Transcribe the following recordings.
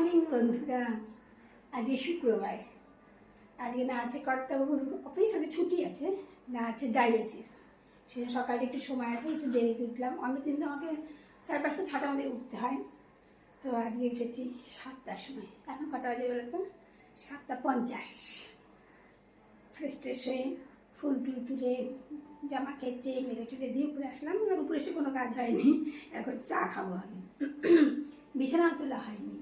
Morning, বন্ধুরা। আজকে শুক্রবার। আজকে না আছে কর্তাবাবুর অফিস সাথে ছুটি আছে। না আছে ডায়ালিসিস সেজন্য সকালে একটু সময় আছে, একটু দেরিতে উঠলাম। অনেক দিন তো আমাকে সাড়ে পাঁচটা, ছটা মধ্যে উঠতে হয়। তো আজকে উঠেছি সাতটার সময়। এখন কটা বাজে বলো তো? সাতটা পঞ্চাশ। ফ্রেশ ট্রেশ হয়ে ফুল টুল তুলে জামা কেচে মেরে টেরে দিয়ে উপরে আসলাম। আর উপরে এসে কোনো কাজ হয়নি। এখন চা খাব আমি। বিছানা তোলা হয়নি।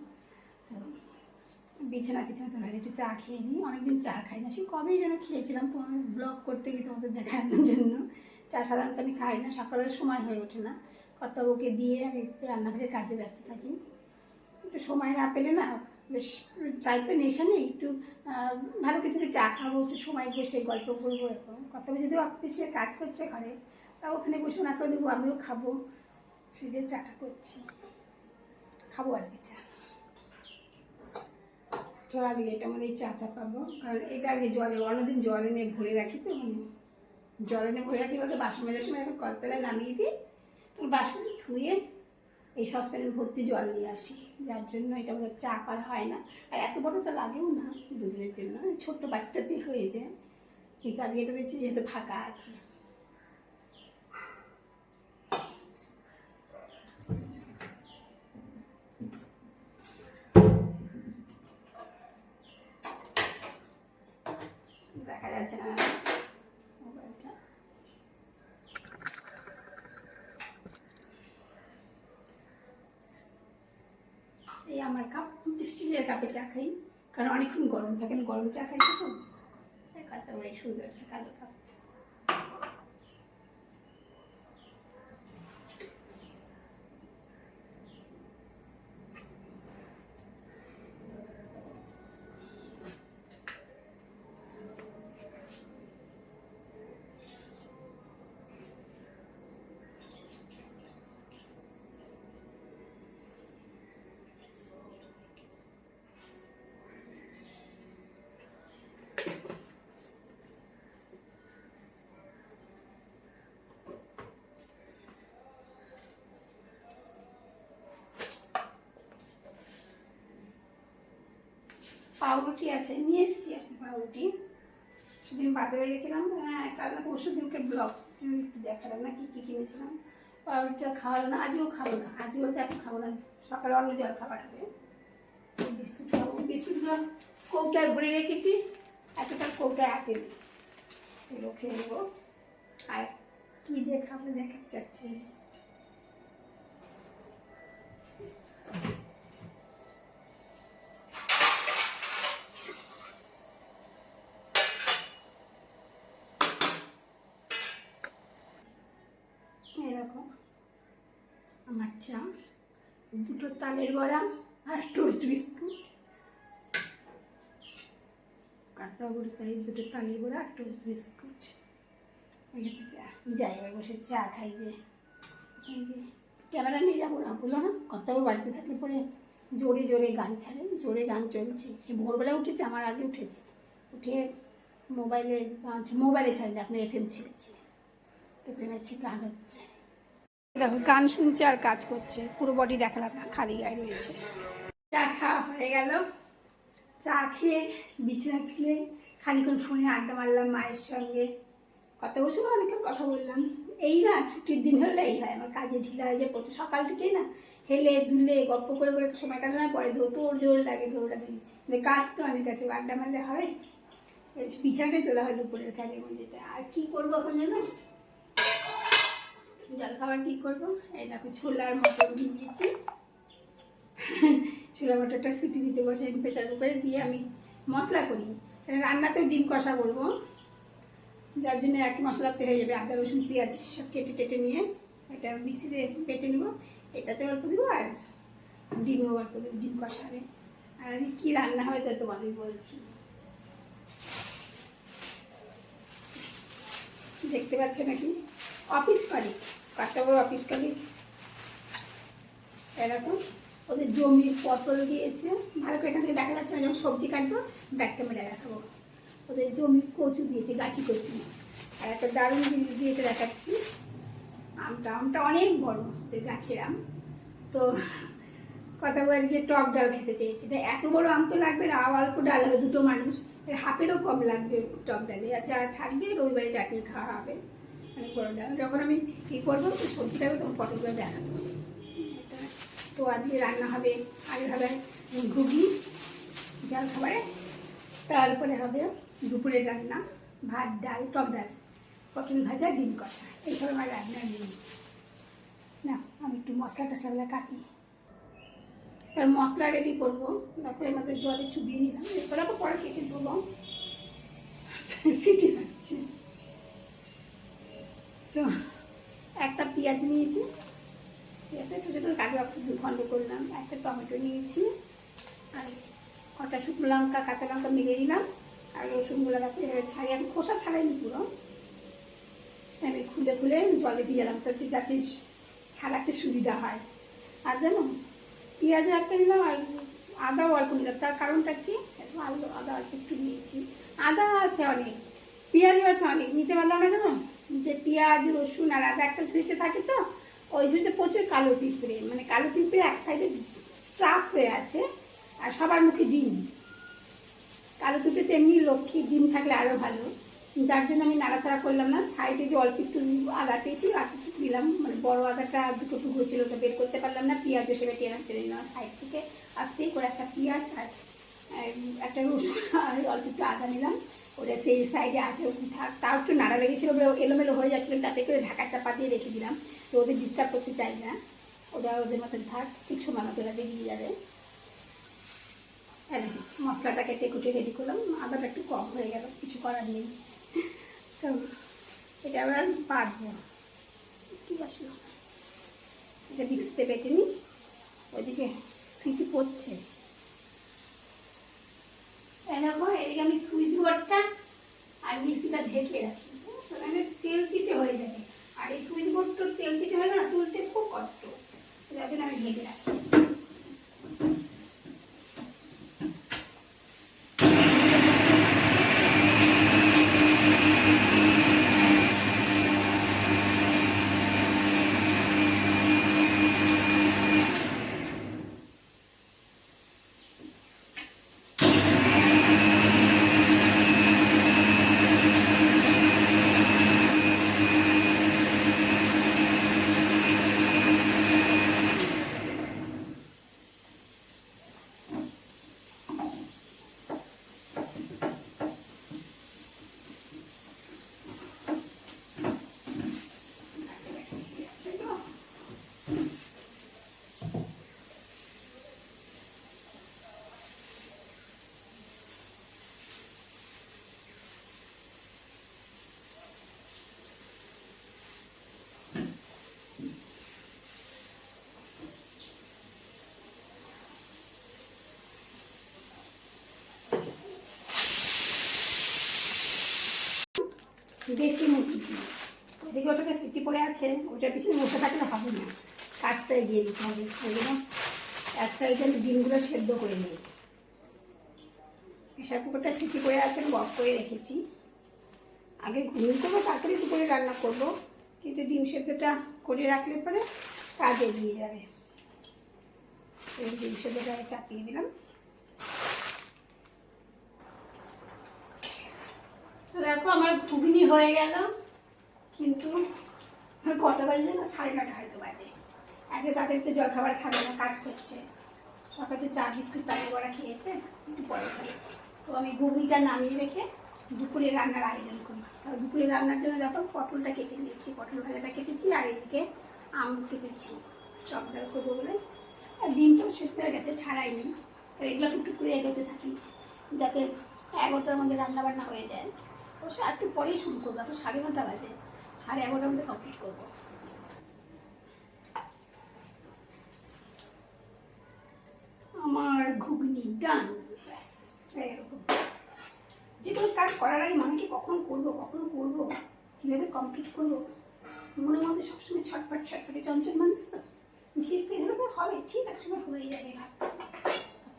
বিছানা টিছানা হয়নি একটু চা খেয়ে নিই। অনেকদিন চা খাই না। সে কবেই যেন খেয়েছিলাম, তোমার ব্লগ করতে গিয়ে তোমাদের দেখানোর জন্য। চা সাধারণত আমি খাই না, সকালের সময় হয়ে ওঠে না। কর্তাবুকে দিয়ে আমি রান্নাঘরে কাজে ব্যস্ত থাকি। একটু সময় না পেলে না, বেশ চাই তো নেশা নেই, একটু ভালো কিছুতে চা খাব, একটু সময় বসে গল্প করব এরকম। কর্তাবু যদি অফিসে কাজ করছে ঘরে, তা ওখানে বসে ওনাকে দেবো, আমিও খাব। সেই যে চাটা করছি। খাব আজকে চা। তো আজকে এটা আমাদের চা চা পাবো। কারণ এটা আজকে জলে অন্যদিন জল এনে ভরে রাখি তো মানে জল এনে ভরে রাখি বলতে বাসন মাজার সময় এখন কলতলায় নামিয়ে দিই। তো বাসন ধুয়ে এই সসপ্যানের ভর্তি জল নিয়ে আসি। যার জন্য এটা আমাদের চা করা হয় না। আর এত বড়টা লাগেও না দুজনের জন্য। ছোট্ট বাচ্চাতে হয়ে যায়। কিন্তু আজকে এটা দেখছি যেহেতু ফাঁকা আছে। আমার কাপ স্টিলের কাপে চা খাই, কারণ অনেকক্ষণ গরম থাকে গরম চা খাই তো। তাই বড় সুন্দর কালো কাপ পাউরুটি আছে, নিয়ে এসেছি আর কি পাউরুটি। সেদিন বাজারে গেছিলাম হ্যাঁ কাল না পরশু দিনকে ব্লগ একটু দেখালাম না কী কী কিনেছিলাম। পাউরুটিটা খাওয়ালো না আজও খাব না আজও বলতে এখন খাব না, সকালে অন্য জল খাবার হবে। বিস্কুট খাব বিস্কুটগুলো কৌটায় ভরে রেখেছি, এতটা কৌটায় আটে এগুলো খেয়ে নেব। আর কী দিয়ে খাব দেখাতে চা দুটো তালের বড়া আর টোস্ট বিস্কুট কাঁচা বড়ি, তাই দুটো তালের বড়া আর টোস্ট বিস্কুট চা। যাই, এবার বসে চা খাই যে ক্যামেরা নিয়ে যাব না বলল না কর্তাবু বাড়িতে থাকলে পরে জোরে জোরে গান ছাড়ে, জোরে গান চলছে। সে ভোরবেলা উঠেছে, আমার আগে উঠেছে। উঠে মোবাইলে গান মোবাইলে ছাড়লে এখন এফ এম ছেড়েছে। পেমেছি গান হচ্ছে। দেখো, গান শুনছে আর কাজ করছে। পুরো বডি দেখালাম না খালি গায়ে রয়েছে। চা খাওয়া হয়ে গেল। চা খেয়ে বিছানা তুলে খানিক্ষণ ফোনে আড্ডা মারলাম মায়ের সঙ্গে। কথা বসে অনেকক্ষণ কথা বললাম। এই না, ছুটির দিন হলে এই হয়। আমার কাজে ঢিলা হয়ে যায়। প্রতি সকাল থেকেই না, হেলে দুলে গল্প করে করে সময় কাটানোর পরে দৌড় জোর লাগে, দৌড়াদৌড়ি। কিন্তু কাজ তো অনেক আছে আড্ডা মারলে হয়। বিছানাটাই তোলা হয় দুপুরের কাজের মধ্যেটা আর কি করব এখন জানো? জলখাবার কী করব। এই দেখো ছোলার মটর ভিজিয়েছি। ছোলা মটরটা সিটি দিতে বসে প্রেশার কুকারে দিয়ে আমি মশলা করি। রান্নাতেও ডিম কষা করব। যার জন্য এক মশলাতে হয়ে যাবে, আদা, রসুন, পেঁয়াজ সব কেটে টেটে নিয়ে এটা মিক্সিতে বেটে নেব। এটাতে অল্প দেবো আর ডিমও অল্প দেবো, ডিম কষাবে আর কী রান্না হবে তা তোমাদের বলছি। দেখতে পাচ্ছ নাকি? অফিস করি। কাটটা বড় অফিস করি এরকম। ওদের জমির পটল দিয়েছে। ভালো করে এখান থেকে দেখা যাচ্ছে না, যখন সবজি কাটবো ব্যাক ক্যামেরা দেখাবো। ওদের জমির কচু দিয়েছে, গাছি কচু। আর একটা দারুণ জিনিস দিয়েছে দেখাচ্ছি। আমটা আমটা অনেক বড়, ওদের গাছের আম। তো কথা বলে আজকে টক ডাল খেতে চেয়েছি। তাই এত বড় আম তো লাগবে না অল্প ডাল হবে, দুটো মানুষ। এর হাফেরও কম লাগবে টক ডালে। আর যা থাকবে, রবিবারে চাটনি খাওয়া হবে। মানে যখন আমি কী করব, তো সবজি খাব তখন পটলগুলো দেখাবো। তো আজকে রান্না হবে আগে হবে ঘুগনি জল খাবারে, তারপরে হবে দুপুরের রান্না, ভাত, ডাল, টক ডাল, পটল ভাজা, ডিম কষা। এই হবে আমার রান্নার মেনু না আমি একটু মশলা টশলাগুলো কাটি। এবার মশলা রেডি করব। দেখো, এর মধ্যে জলে চুবিয়ে নিলাম। এরপর আবার পরে কেটে দেবো। সিটি হচ্ছে তো, একটা পেঁয়াজ নিয়েছি। পেঁয়াজটা ছোটো ছোটো কাটু একটু দু খণ্ড করলাম একটা টমেটো নিয়েছি। আর কটা শুকনো লঙ্কা, কাঁচা লঙ্কা মিলিয়ে দিলাম আর রসুনগুলো এভাবে ছাড়িয়ে, আমি খোসা ছাড়াইনি পুরো। আমি খুলে খুলে জলে দিয়ে দিলাম তো যাতে ছাড়াতে সুবিধা হয়। আর জানো পেঁয়াজও একটা নিলাম আর আদাও অল্প নিলাম। তার কারণটা কি? আলু, আদা অল্প একটু নিয়েছি। আদা আছে অনেক, পেঁয়াজও আছে অনেক। নিতে পারলাম না কেন যে পেঁয়াজ, রসুন আর আদা একটা দিতে থাকে তো, ওই জন্য প্রচুর কালো পিঁপড়ে মানে কালো পিঁপড়ে এক সাইডে চাপ হয়ে আছে আর সবার মুখে ডিম। কালো পিঁপড়ে তেমনি লক্ষ্মী, ডিম থাকলে আরও ভালো। যার জন্য আমি নাড়াচাড়া করলাম না সাইডে যে অল্প একটু আদা পেয়েছি একটু দিলাম। মানে বড় আদাটা দুটো টুকরো ছিল, ওটা বের করতে পারলাম না পেঁয়াজ হিসেবে টেনে টেনে নিলাম সাইড থেকে আস্তেই করে একটা পেঁয়াজ আর একটা রসুন, আর অল্প একটু আদা নিলাম। ওটা সেই সাইডে আছে থাক। তাও একটু নাড়া লেগেছিলো ওগুলো এলোমেলো হয়ে যাচ্ছিল। তাতে করে ঢাকা চাপা দিয়ে রেখে দিলাম। তো ওদের ডিস্টার্ব করতে চাই না। ওটা ওদের মতন থাক। ঠিক সময় মতো ওরা বেরিয়ে যাবে। হ্যাঁ মশলাটা কেটে কুটে রেডি করলাম। আদাটা একটু কম হয়ে গেল, কিছু করার নেই। তো এটা আবার বাটবো কি আসলো? এটা মিক্সিতে বেটে নিই ওইদিকে সিটি পড়ছে। এই দেখো এদিকে আমি সুইচ বোর্ডটা আর মিক্সিটা ঢেকে রাখি। আমি তেল চিটে হয়ে যাবে। আর এই সুইচ বোর্ডটা তেল চিটে হয়ে না তুলতে খুব কষ্ট। আমি ঢেকে রাখি। দেশি মুরগি এদিকে ওটাকে সিটি পড়ে আছে ওটার পিছনে বসে থাকলে হবে না। কাজটা এগিয়ে দিতে হবে। ওই জন্য এক সাইডে আমি ডিমগুলো সেদ্ধ করে নিই। প্রেশার কুকারটা সিটি পড়ে আছে, আমি বক করে রেখেছি। আগে ঘুমিয়ে করব তাড়াতাড়ি দুপুরে রান্না করব। কিন্তু ডিম সেদ্ধটা করে রাখলে পরে কাজ এগিয়ে যাবে। ডিম সেদ্ধটা চাপিয়ে দিলাম। দেখো, আমার ঘুগনি হয়ে গেল। কিন্তু কটা বাজে না? সাড়ে নটা হয়তো বাজে। আগে তাদেরকে জল খাবার খাবে না, কাজ করছে। সকালে চা, বিস্কুট পানি বড়া খেয়েছে, একটু পরে তো আমি ঘুগনিটা নামিয়ে রেখে দুপুরে রান্নার আয়োজন করি। আর দুপুরে রান্নার জন্য দেখো, পটলটা কেটে নিয়েছি। পটল ভাজাটা কেটেছি, আর এদিকে আম কেটেছি। টক ডাল করব বলে। আর ডিমটাও সেদ্ধ হয়ে গেছে, ছাড়াইনি। তো এগুলো টুকটুক করে এগোতে থাকি, যাতে এগারোটার মধ্যে রান্না বান্না হয়ে যায়। অবশ্য একটু পরেই শুরু করব এখন সাড়ে নটা বাজে। সাড়ে এগারোটার মধ্যে কমপ্লিট করব। আমার ঘুগনি ডান ব্যাস এরকম যে কোনো কাজ করার আগে মনে কি কখন করব কখন করব, কীভাবে কমপ্লিট করব, মনের মধ্যে সবসময় ছটফট, ছটফটে চঞ্চল মানুষ তো। ঘিসতে গেলে তো হবে, ঠিক আছে সময় হয়ে যাবে। ভাব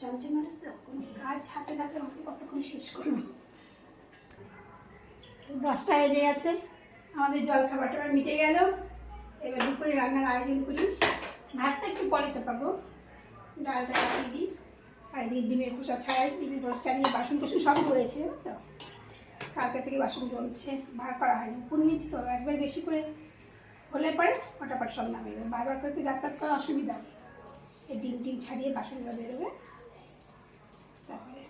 চঞ্চল মানুষ তো কোনো কাজ হাতে থাকলে আমাকে কতক্ষণ শেষ করব? দশটা বেজে গেছে। আমাদের জল খাবার টাবার মিটে গেল। এবার দুপুরে রান্নার আয়োজন করি। ভাতটা একটু পরে চাপাবো। ডালটা চালিয়ে দিই। আর এদিকে ডিমের খোসা ছাড়াই, ডিমের খোসা ছাড়িয়ে বাসন কুসন সব রয়েছে তো? কালকে থেকে বাসন জমছে বার করা হয়নি। উপর তো, একবার বেশি করে হলে পরে ফটাফট সব নামে যাবে বারবার করে তো যাতায়াত করা অসুবিধা। এই ডিম টিম ছাড়িয়ে বাসনগুলো বেরোবে। তারপরে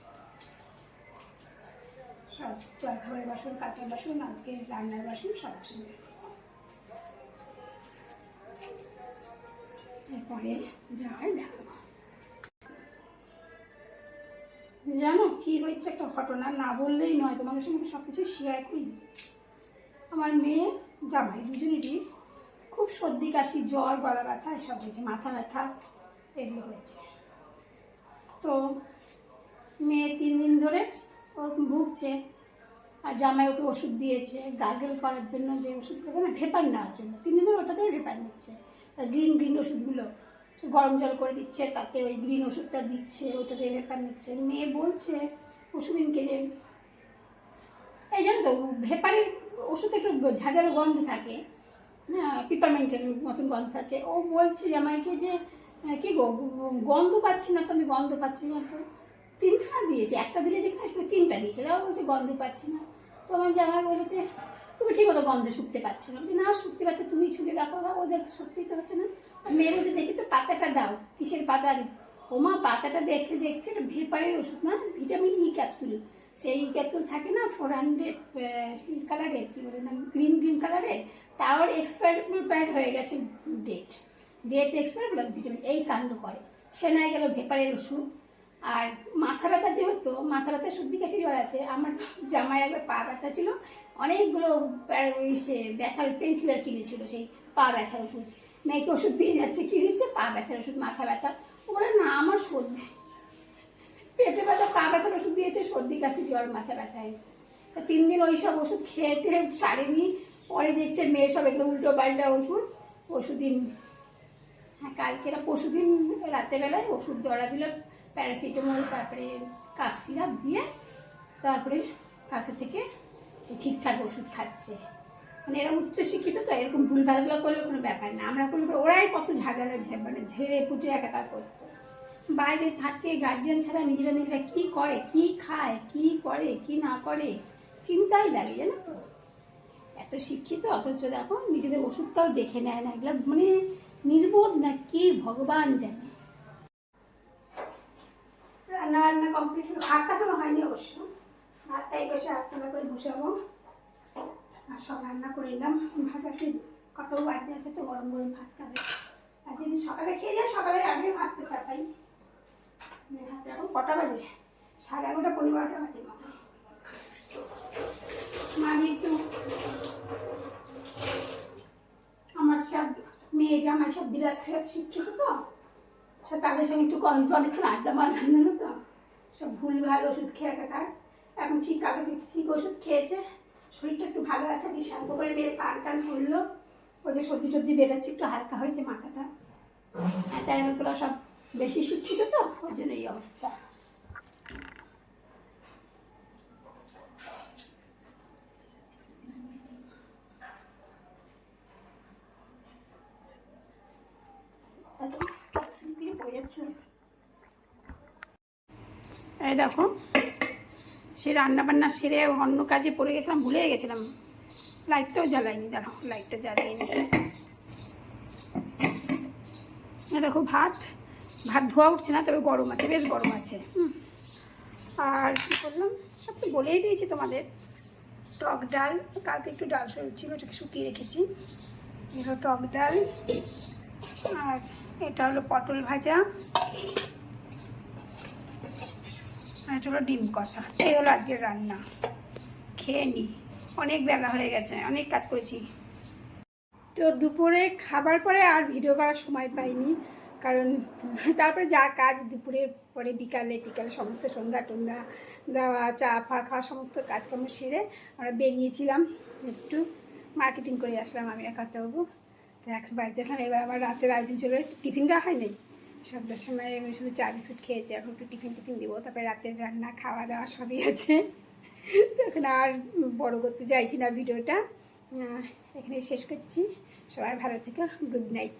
সব জল খাবারের বাসন, কাঁচার বাসন আজকে রান্নার বাসন, সব একসঙ্গে এরপরে যা হয় দেখাবো জানো কি হয়েছে একটা ঘটনা? না বললেই নয়, তোমাদের সঙ্গে সব কিছু শেয়ার করি। আমার মেয়ে, জামাই দুজনেরই খুব সর্দি, কাশি, জ্বর, গলা ব্যথা, এসব হয়েছে, মাথা ব্যথা, এগুলো হয়েছে। তো মেয়ে তিন দিন ধরে ওরকম ভুগছে। আর জামাই ওকে ওষুধ দিয়েছে গার্গেল করার জন্য যে ওষুধ করে না, ভেপার নেওয়ার জন্য। তিন দিন ধরে ওটাতেই ভেপার নিচ্ছে। গ্রিন গ্রিন ওষুধগুলো গরম জল করে দিচ্ছে, তাতে ওই গ্রিন ওষুধটা দিচ্ছে ওটা দিয়ে ভেপার নিচ্ছে। মেয়ে বলছে ওষুধদিনকে যে এই জানো তো, ভেপারের ওষুধ একটু ঝাঁঝালো গন্ধ থাকে পিপারমেন্টের মতন গন্ধ থাকে। ও বলছে জামাইকে যে, কি গো, গন্ধ পাচ্ছি না তো, আমি গন্ধ পাচ্ছি না তো। তিনখানা দিয়েছে একটা দিলে যেখানে সেখানে তিনটা দিয়েছে। তাও বলছে গন্ধ পাচ্ছি না। তো আমার জামাই বলেছে তুমি ঠিক মতো গন্ধ শুকতে পারছ না। বলছে, না শুকতে পারছ তুমি ছুলে দেখো বা ওদের তো সত্যিই তো হচ্ছে না। মেয়ে বলছে দেখি তো পাতাটা দাও কিসের পাতা ও মা পাতাটা দেখে দেখছে এটা ভেপারের ওষুধ না ভিটামিন ই ক্যাপসুল। সেই ক্যাপসুল থাকে না ফোর হান্ড্রেড কালারের কী বলে না গ্রিন গ্রিন কালারের তাও এক্সপায়ার হয়ে গেছে date date expire plus vitamin এই কাণ্ড করে। সে নয় গেল ভেপারের ওষুধ। আর মাথা ব্যথা যেহেতু, মাথা ব্যথা সর্দি কাশি জ্বর আছে, আমার জামাই একবার পা ব্যথা ছিল। অনেকগুলো সে ব্যথার পেন কিলার কিনেছিল, সেই পা ব্যথার ওষুধ। মেয়েকে ওষুধ দিয়ে যাচ্ছে, কী দিচ্ছে? পা ব্যথার ওষুধ, মাথা ব্যথা। ও বলে, না, আমার সর্দি পেটে ব্যথা, পা ব্যথার ওষুধ দিয়েছে, সর্দি কাশি, জ্বর, মাথা ব্যথায়। তা তিন দিন ওই সব ওষুধ খেয়ে টেয়ে সারেনি। পরে দেখছে মেয়ে সব এগুলো উল্টো পাল্টা ওষুধ। ওষুধ হ্যাঁ কালকে না পরশু দিন রাত্রেবেলায় ওষুধ দরা দিল। প্যারাসিটামল, তারপরে কাপ সিরাপ দিয়ে তারপরে কালকে থেকে ঠিকঠাক ওষুধ খাচ্ছে। মানে এরা উচ্চশিক্ষিত তো, এরকম ভুলভালগুলো করলে কোনো ব্যাপার না। আমরা করলে ওরাই কত ঝাঁঝালো মানে ঝেড়ে পুটে একাকার করতো। বাইরে থাকে গার্জিয়ান ছাড়া নিজেরা নিজেরা কি করে, কি খায়, কি করে, কি না করে, চিন্তাই লাগে, জানো তো? এত শিক্ষিত, অথচ দেখো, নিজেদের ওষুধটাও দেখে নেয় না। এগুলো মানে নির্বোধ না, কি ভগবান জানে। রান্না বান্না কমপ্লিট হলো ভাতটা কোনো হয়নি অবশ্য। ভাতটা বসে আটতলা করে বসাবো। আর সব রান্না করে নিলাম ভাতটাকে কত বাড়তে আছে তো, গরম গরম ভাত খাবে। আর যদি সকালে খেয়ে যায় সকালে আগে ভাতটা চাপাই। মানে ভাত এখন কটা বাজে? সাড়ে এগারোটা, পনেরো বারোটা বাজে মনে একটু আমার সব মেয়ে জামাই সব বিরাট ফেরাত শিক্ষিত তো সব তাদের সঙ্গে একটু অনেকক্ষণ আড্ডা মারলাম জানো তো। সব ভুল ভালো ওষুধ খেয়ে থাকার এখন ঠিক কালকে ঠিক ওষুধ খেয়েছে। শরীরটা একটু ভালো আছে যে শ্যাম্পু করে বেশ স্নান টান করল। ওই যে সর্দি টর্দি বেরোচ্ছে, একটু হালকা হয়েছে মাথাটা। তাই জন্য তোরা সব বেশি শিক্ষিত তো, ওর জন্য এই অবস্থা। পড়ে যাচ্ছে। এই দেখো, সে রান্না বান্না সেরে অন্য কাজে পড়ে গেছিলাম, ভুলে গেছিলাম। লাইটটাও জ্বালাইনি, দাঁড়াও লাইটটা জ্বালিয়ে দেখো ভাত ভাত ধোয়া উঠছে না, তবে গরম আছে, বেশ গরম আছে। আর কী করলাম, সব তো বলেই দিয়েছি তোমাদের, টক ডাল, কালকে একটু ডাল ছিল, ওটাকে শুকিয়ে রেখেছি। এটা টক ডাল, আর এটা হলো পটল ভাজা আর এটা হলো ডিম কষা। এই হলো আজকের রান্না। খেয়ে নি। অনেক বেলা হয়ে গেছে, অনেক কাজ করেছি। তো দুপুরে খাবার পরে আর ভিডিও করার সময় পাইনি, কারণ তারপরে যা কাজ দুপুরের পরে বিকালে, টিকালে সমস্ত সন্ধ্যা টন্ধ্যা দেওয়া, চা, ফা খাওয়া সমস্ত কাজকর্ম সেরে আমরা বেরিয়েছিলাম একটু মার্কেটিং করে আসলাম আমি আর কাতাবাবু তো এখন বাড়িতে আসলাম, এবার আমার রাতের আয়োজন চলে, টিফিন দেওয়া হয়নি সন্ধ্যার সময় আমি শুধু চা, বিস্কুট খেয়েছি, এখন একটু টিফিন টিফিন দিব, তারপরে রাতের রান্না খাওয়া দাওয়া সবই আছে। এখন আর বড় করতে চাইছি না ভিডিওটা। এখানে শেষ করছি। সবাই ভালো থেকো গুড নাইট